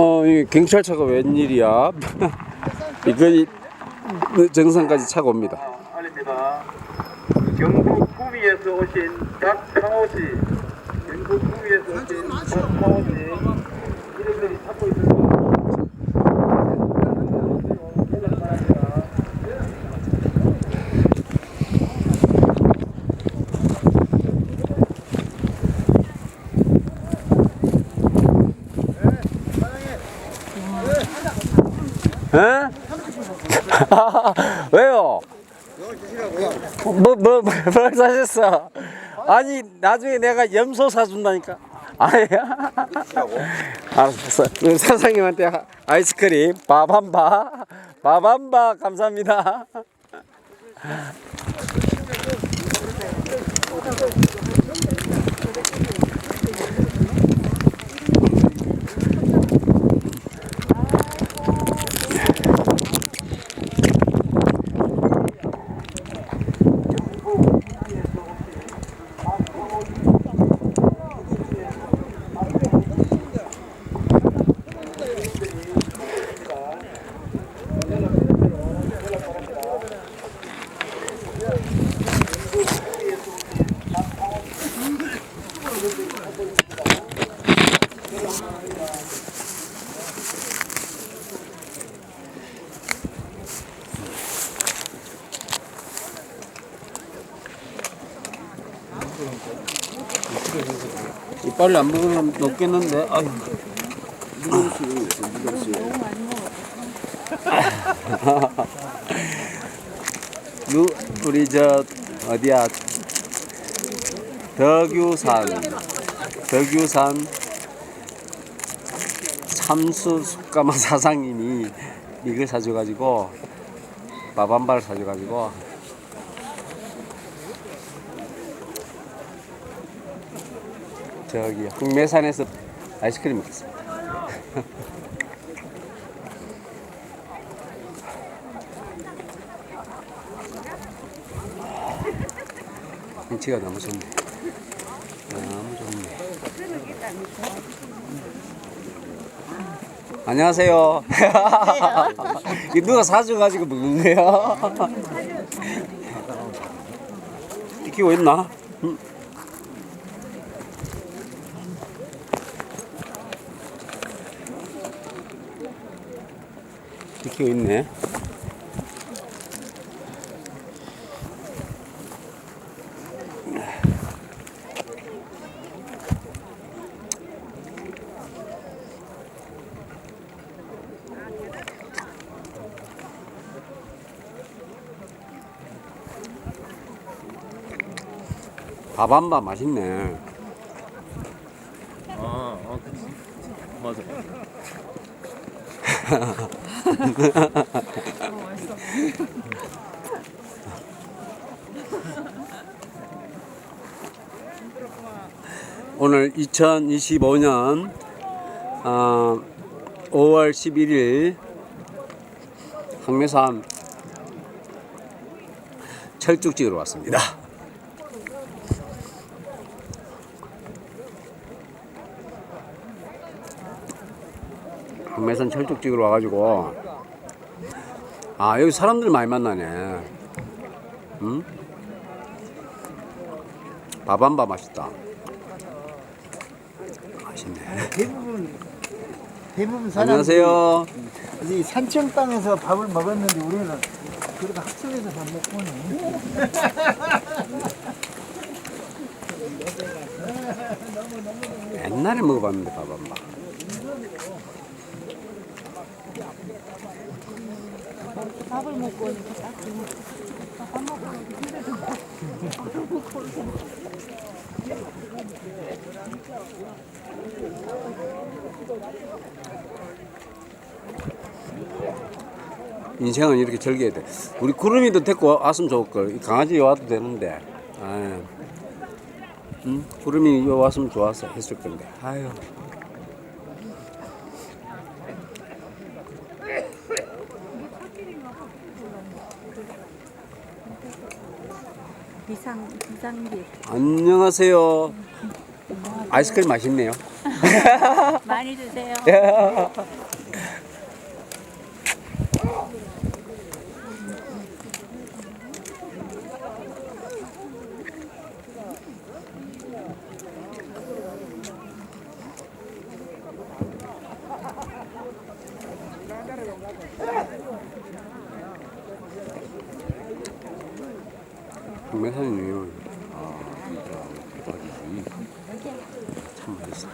어, 이 경찰차가 웬일이야? 이거 이- 정상까지 차가 옵니다. 알립니다. 경북 구미에서 오신 박창호 씨, 경북 구미에서 오신 박창호 씨, 이름들이 찾고 있습니다. 연락 바랍니다. 에? 왜요? 뭐, 뭐, 뭐, 뭘 사셨어? 아니, 나중에 내가 염소 사준다니까. 아야. 알았어. 사장님한테 하- 아이스크림, 밥한 바, 밥한 바, 감사합니다. 빨리 안 먹으면 녹겠는데. 아유. 누 우리 저 어디야 덕유산 덕유산 참수 숙가마 사장님이 이걸 사줘가지고 밥한발 사줘가지고 저기 국내산에서 아이스크림 먹겠습니다. 김치가 너무 좋네. 너무 좋네. 안녕하세요. 이 누가 사줘가지고 먹는 거야? 키고 있나? 응. 키고 있네. 밥한밥 맛있네. 아, 아, 그치. 맞아. 오늘 2025년 어, 5월 11일 항매산 철쭉 찍으러 왔습니다. 항매산 철쭉 찍으러 와가지고 아 여기 사람들 많이 만나네. 응? 밥한밥 맛있다. 맛있네. 대부분 대부분 사람들이 안녕하세요. 이 산청 땅에서 밥을 먹었는데 우리는 그래도 합성해서 밥 먹고는 옛날에 먹어봤는데 밥한 밥. 밥을 먹고 오니까 딱 좋네. 밥 먹고 인생은 이렇게 즐겨야 돼. 우리 구름이도 데리고 와- 왔으면 좋을 걸. 이 강아지 와도 되는데. 아유. 응? 구름이 요 왔으면 좋았어 했을 건데. 아유. 비상 비상기. 안녕하세요. 아이스크림 맛있네요. 많이 드세요. 백매산이요. 아, 대박이지. 참 맛있어.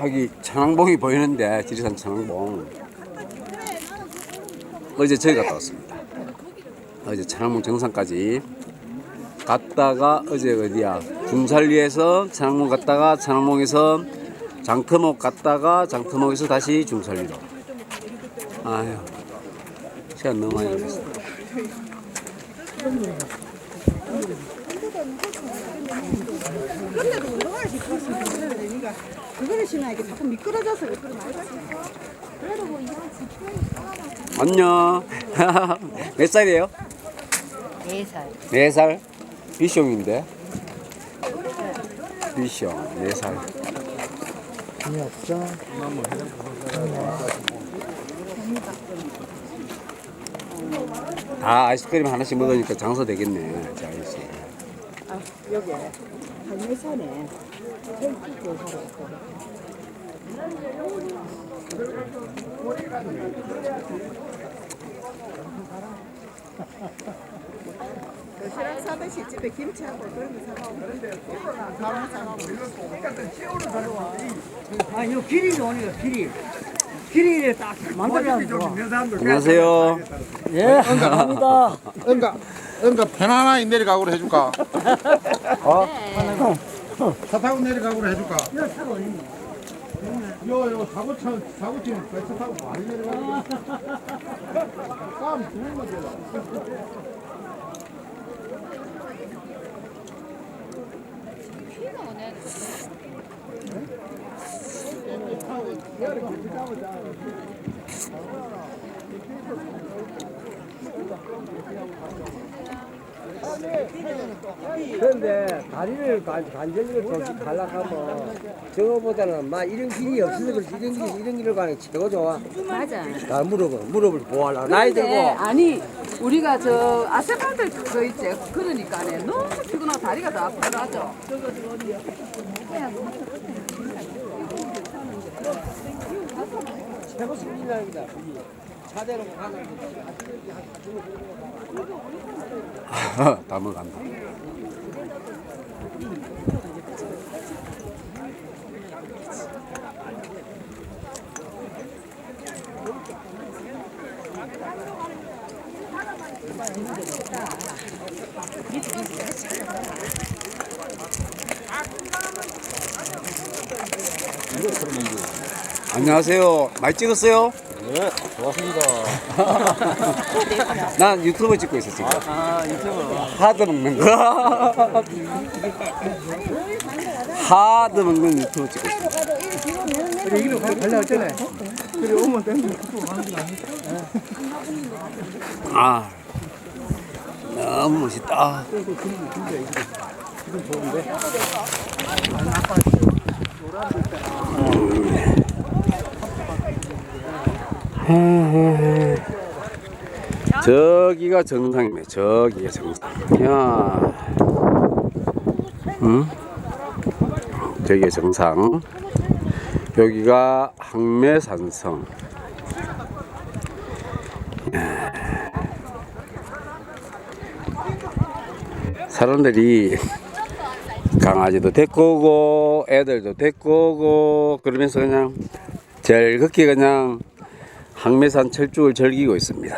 저기 천왕봉이 보이는데 지리산 천왕봉 어제 저희 갔다 왔습니다 어제 천왕봉 정상까지 갔다가 어제 어디야 중산리에서 천왕봉 갔다가 천왕봉에서 장터목 갔다가 장터목에서 다시 중산리로 아휴 시간 너무 많이 걸렸어. 그거를 신어야 게 자꾸 미끄러져서 안녕. 몇 살이에요? 네 살. 네 살? 비숑인데? 비숑 네 살 재미없어. 다 아이스크림 하나씩 먹으니까 장사 되겠네 자 아이씨 여기 한매산에 도시락 사듯이 집에 김치하고 그런 거 사가고 그런데 가만 사가고 아, 이 길이 오니까 길이. 길이를 딱 만들어놨어. 안녕하세요 예, 감사합니다. 그러니까 그러니까 편안하게 내려가고로 해줄까? 어? 차 타고 내려가고로 해줄까? 요요 사고차 사고치는 배차 타고 많이 내려가고 죽는 거죠. 그런데 다리를 간, 간절히를 저기 갈라가면 저거보다는 막 이런 길이 없어서 그렇지. 이런 길 이런 길을 가는 게 최고 좋아. 맞아. 나 무릎을 무릎을 보호하려고. 나이 근데 들고 아니 우리가 저 아스팔트 그거 있지. 그러니까 네. 너무 피곤하고 다리가 다 아프더라죠 최고 승진이다. 차대로 가는 다 먹어간다 안녕하세요. 많이 찍었어요? 네, 고맙습니다. 난 유튜브 찍고 있어 지금. 아, 유튜브. 하드 먹는 거. 하드 먹는 유튜브 찍고 있어. 그래, 이리로 가려고 했잖아. 그래, 오면 되는 아, 너무 멋있다. 저기가 정상이네. 저기가 정상. 야, 응? 저기가 정상. 여기가 항매산성. 사람들이 강아지도 데리고 오고 애들도 데리고 오고 그러면서 그냥 즐겁게 그냥 항매산 철쭉을 즐기고 있습니다.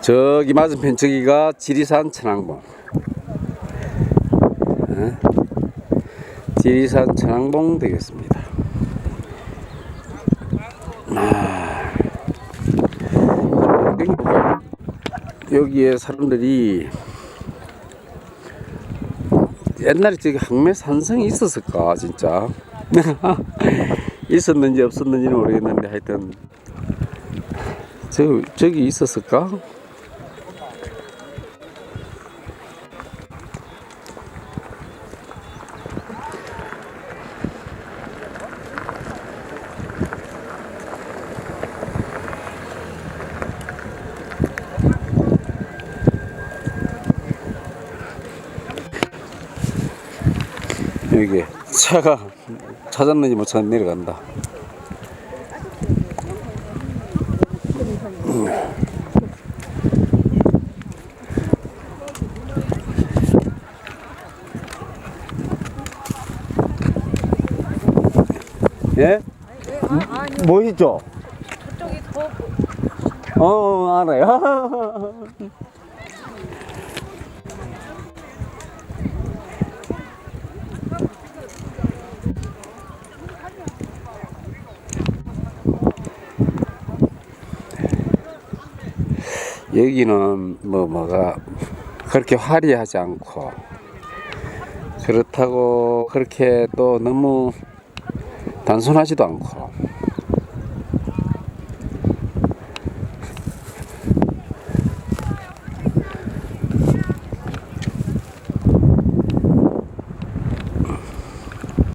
저기 맞은편 저기가 지리산 천왕봉. 어? 지리산 천왕봉 되겠습니다. 아. 여기에 사람들이 옛날에 저기 항매 산성이 있었을까 진짜 있었는지 없었는지는 모르겠는데 하여튼 저 저기 있었을까? 여기 차가 찾았는지 못 찾았는지 내려간다. 예? 뭐 있죠? 어, 어, 알아요. 여기는 뭐 뭐가 그렇게 화려하지 않고 그렇다고 그렇게 또 너무 단순하지도 않고